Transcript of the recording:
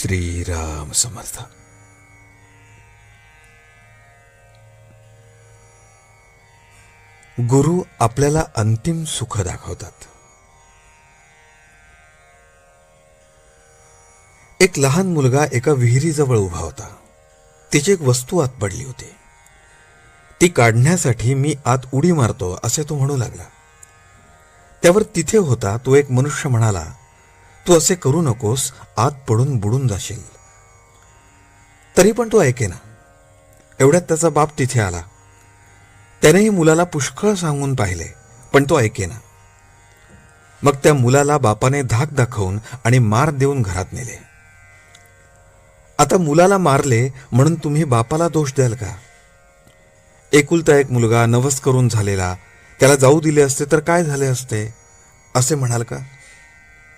श्रीराम समर्थ. गुरु आपल्याला अंतिम सुख दाखवतात. एक लहान मुलगा एका विहिरीजवळ उभा होता. तिची एक वस्तू आत पडली होती. ती काढण्यासाठी मी आत उडी मारतो असे तो म्हणू लागला. त्यावर तिथे होता तो एक मनुष्य म्हणाला तू असे करू नकोस आत पडून बुडून जाशील. तरी पण तो ऐकेना एवढ्यात त्याचा बाप तिथे आला. त्यानेही मुलाला पुष्कळ सांगून पाहिले पण तो ऐकेना मग त्या मुलाला बापाने धाक दाखवून आणि मार देऊन घरात नेले. आता मुलाला मारले म्हणून तुम्ही बापाला दोष द्याल का? एकुलता एक मुलगा नवस करून झालेला त्याला जाऊ दिले असते तर काय झाले असते? असे म्हणाल का?